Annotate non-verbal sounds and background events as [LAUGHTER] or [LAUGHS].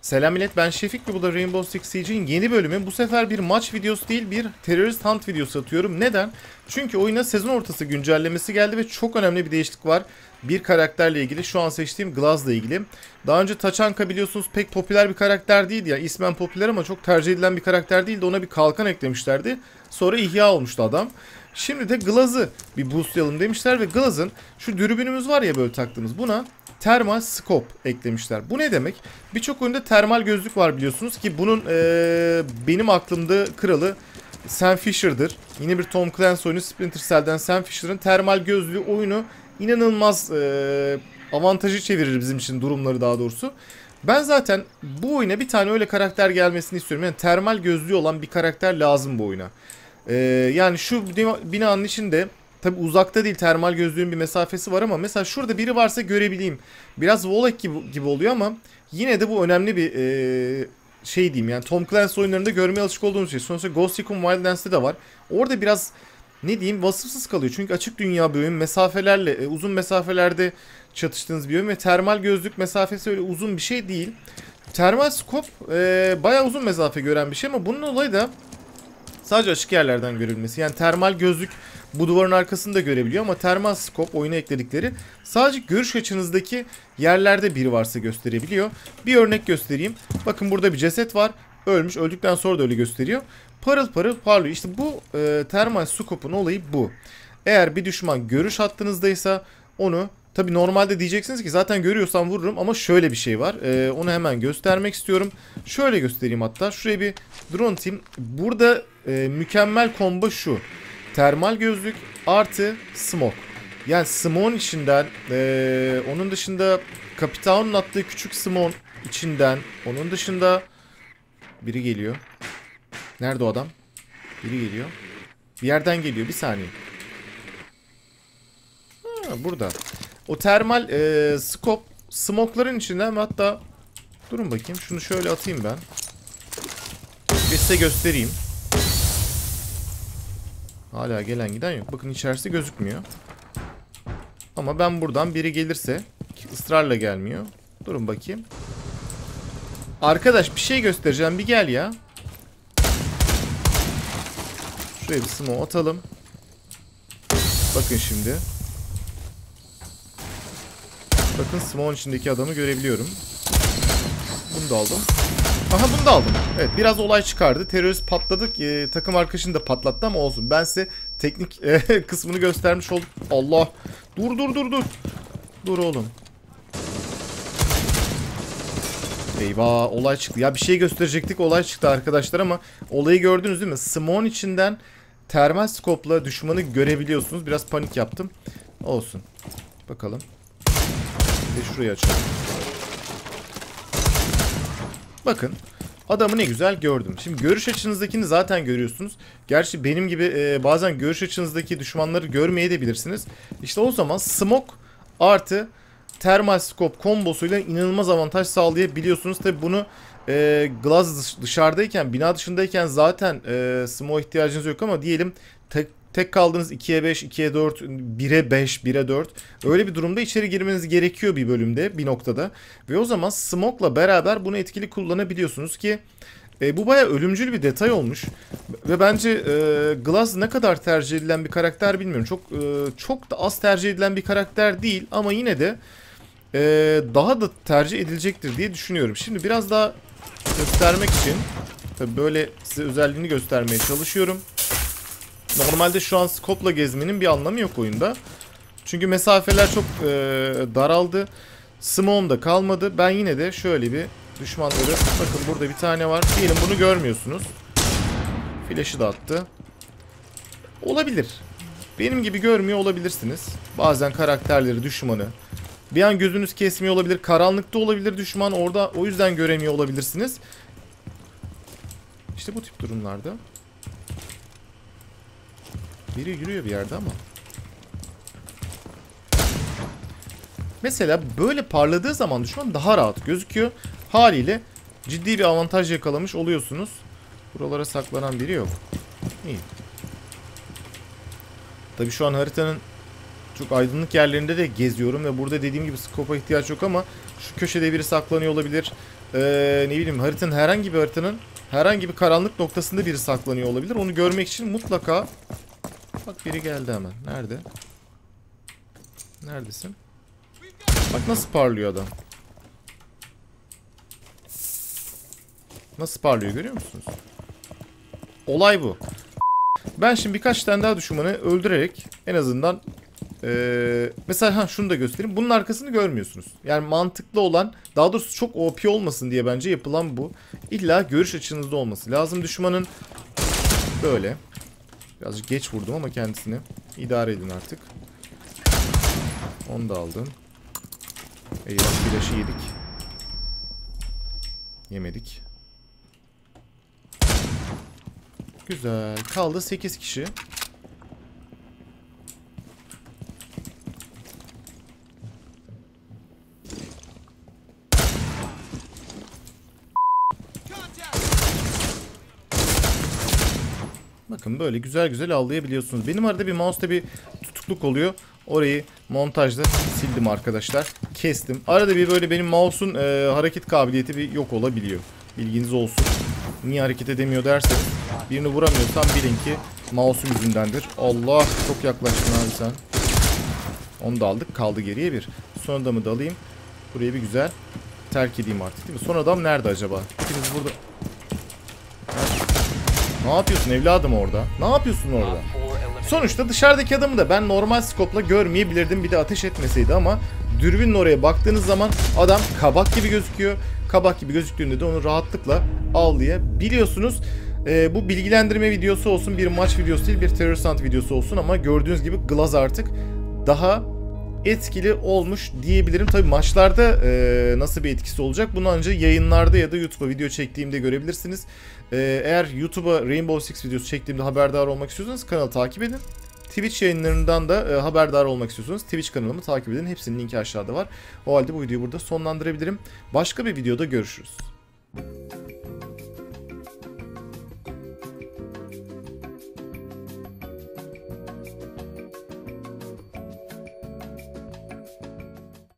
Selam millet ben Şefik ve bu da Rainbow Six Siege'in yeni bölümü. Bu sefer bir maç videosu değil bir terörist hunt videosu atıyorum. Neden? Çünkü oyuna sezon ortası güncellemesi geldi ve çok önemli bir değişiklik var. Bir karakterle ilgili şu an seçtiğim Glaz'la ilgili. Daha önce Taçanka biliyorsunuz pek popüler bir karakter değildi. Yani ismen popüler ama çok tercih edilen bir karakter değildi. Ona bir kalkan eklemişlerdi. Sonra ihya olmuştu adam. Şimdi de Glaz'ı bir boostlayalım demişler ve Glaz'ın şu dürbünümüz var ya böyle taktığımız buna termal scope eklemişler. Bu ne demek? Birçok oyunda termal gözlük var biliyorsunuz ki bunun ee, benim aklımda kralı Sam Fisher'dır. Yine bir Tom Clancy oyunu Splinter Cell'den Sam Fisher'ın termal gözlüğü oyunu inanılmaz ee, avantajı çevirir bizim için durumları daha doğrusu. Ben zaten bu oyuna bir tane öyle karakter gelmesini istiyorum. Yani termal gözlüğü olan bir karakter lazım bu oyuna. Ee, yani şu binanın içinde Tabi uzakta değil termal gözlüğün bir mesafesi var ama mesela şurada biri varsa görebileyim. Biraz Volek gibi, gibi oluyor ama yine de bu önemli bir e, şey diyeyim yani Tom Clancy oyunlarında görmeye alışık olduğumuz şey. Sonuçta Ghost Recon Wildlands'te de var. Orada biraz ne diyeyim vasıfsız kalıyor. Çünkü açık dünya bir oyun mesafelerle e, uzun mesafelerde çatıştığınız bir oyun ve termal gözlük mesafesi öyle uzun bir şey değil. Termal scope e, bayağı uzun mesafe gören bir şey ama bunun olayı da sadece açık yerlerden görülmesi. Yani termal gözlük bu duvarın arkasında görebiliyor ama termal scope oyuna ekledikleri sadece görüş açınızdaki yerlerde biri varsa gösterebiliyor. Bir örnek göstereyim. Bakın burada bir ceset var. Ölmüş. Öldükten sonra da öyle gösteriyor. Parıl parıl parlıyor. İşte bu e, termal scope'un olayı bu. Eğer bir düşman görüş hattınızdaysa onu Tabi normalde diyeceksiniz ki zaten görüyorsam vururum ama şöyle bir şey var. Ee, onu hemen göstermek istiyorum. Şöyle göstereyim hatta. Şuraya bir drone team. Burada e, mükemmel combo şu. Termal gözlük artı smoke. Yani smoke'un içinden ee, onun dışında Kapitan'ın attığı küçük smoke içinden onun dışında biri geliyor. Nerede o adam? Biri geliyor. Bir yerden geliyor. Bir saniye. Ha, burada. O termal e, scope smokların içinden hatta durun bakayım. Şunu şöyle atayım ben. Bir size göstereyim. Hala gelen giden yok. Bakın içerisi gözükmüyor. Ama ben buradan biri gelirse ısrarla gelmiyor. Durun bakayım. Arkadaş bir şey göstereceğim. Bir gel ya. Şuraya bir smoke atalım. Bakın şimdi. Bakın smoke'un içindeki adamı görebiliyorum. Bunu da aldım. Aha bunu da aldım. Evet biraz olay çıkardı. Terörist patladık. Ee, takım arkadaşını da patlattı ama olsun. Ben size teknik e, [LAUGHS] kısmını göstermiş oldum. Allah. Dur dur dur dur. Dur oğlum. Eyvah olay çıktı. Ya bir şey gösterecektik olay çıktı arkadaşlar ama olayı gördünüz değil mi? Smon içinden termal skopla düşmanı görebiliyorsunuz. Biraz panik yaptım. Olsun. Bakalım. De şurayı açalım. Bakın adamı ne güzel gördüm. Şimdi görüş açınızdakini zaten görüyorsunuz. Gerçi benim gibi e, bazen görüş açınızdaki düşmanları görmeye de bilirsiniz. İşte o zaman smoke artı thermal scope kombosuyla inanılmaz avantaj sağlayabiliyorsunuz. Tabi bunu e, Glaz dışarıdayken, bina dışındayken zaten e, smoke ihtiyacınız yok ama diyelim tek Tek kaldığınız 2'ye 5, 2'ye 4, 1'e 5, 1'e 4. Öyle bir durumda içeri girmeniz gerekiyor bir bölümde, bir noktada. Ve o zaman Smoke'la beraber bunu etkili kullanabiliyorsunuz ki e, bu baya ölümcül bir detay olmuş. Ve bence e, Glass ne kadar tercih edilen bir karakter bilmiyorum. Çok e, çok da az tercih edilen bir karakter değil ama yine de e, daha da tercih edilecektir diye düşünüyorum. Şimdi biraz daha göstermek için tabii böyle size özelliğini göstermeye çalışıyorum. Normalde şu an scope'la gezmenin bir anlamı yok oyunda. Çünkü mesafeler çok e, daraldı. Smoke'um da kalmadı. Ben yine de şöyle bir düşmanları... Bakın burada bir tane var. Diyelim bunu görmüyorsunuz. Flash'ı da attı. Olabilir. Benim gibi görmüyor olabilirsiniz. Bazen karakterleri, düşmanı. Bir an gözünüz kesmiyor olabilir. Karanlıkta olabilir düşman. Orada o yüzden göremiyor olabilirsiniz. İşte bu tip durumlarda. Biri yürüyor bir yerde ama. Mesela böyle parladığı zaman düşman daha rahat gözüküyor. Haliyle ciddi bir avantaj yakalamış oluyorsunuz. Buralara saklanan biri yok. İyi. Tabi şu an haritanın Çok aydınlık yerlerinde de geziyorum ve burada dediğim gibi skopa ihtiyaç yok ama şu köşede biri saklanıyor olabilir. Ee, ne bileyim haritanın herhangi bir haritanın herhangi bir karanlık noktasında biri saklanıyor olabilir. Onu görmek için mutlaka Bak biri geldi hemen. Nerede? Neredesin? Bak nasıl parlıyor adam. Nasıl parlıyor görüyor musunuz? Olay bu. Ben şimdi birkaç tane daha düşmanı öldürerek en azından ee, mesela ha şunu da göstereyim. Bunun arkasını görmüyorsunuz. Yani mantıklı olan daha doğrusu çok OP olmasın diye bence yapılan bu. İlla görüş açınızda olması lazım. Düşmanın böyle. Birazcık geç vurdum ama kendisini. idare edin artık. Onu da aldım. Eyvah flaşı yedik. Yemedik. Güzel. Kaldı 8 kişi. Bakın böyle güzel güzel avlayabiliyorsunuz. Benim arada bir mouse'da bir tutukluk oluyor. Orayı montajda sildim arkadaşlar. Kestim. Arada bir böyle benim mouse'un e, hareket kabiliyeti bir yok olabiliyor. Bilginiz olsun. Niye hareket edemiyor derseniz birini vuramıyorsam bilin ki mouse'um yüzündendir. Allah çok yaklaştın abi sen. Onu da aldık. Kaldı geriye bir. Son adamı da alayım. Burayı bir güzel terk edeyim artık değil mi? Son adam nerede acaba? İkiniz burada... Ne yapıyorsun evladım orada? Ne yapıyorsun orada? Sonuçta dışarıdaki adamı da ben normal skopla görmeyebilirdim bir de ateş etmeseydi ama dürbünle oraya baktığınız zaman adam kabak gibi gözüküyor. Kabak gibi gözüktüğünde de onu rahatlıkla avlayabiliyorsunuz. Ee, bu bilgilendirme videosu olsun bir maç videosu değil bir terör hunt videosu olsun ama gördüğünüz gibi Glaz artık daha etkili olmuş diyebilirim. Tabi maçlarda e, nasıl bir etkisi olacak bunu ancak yayınlarda ya da YouTube'a video çektiğimde görebilirsiniz. E, eğer YouTube'a Rainbow Six videosu çektiğimde haberdar olmak istiyorsanız kanalı takip edin. Twitch yayınlarından da e, haberdar olmak istiyorsanız Twitch kanalımı takip edin. Hepsinin linki aşağıda var. O halde bu videoyu burada sonlandırabilirim. Başka bir videoda görüşürüz.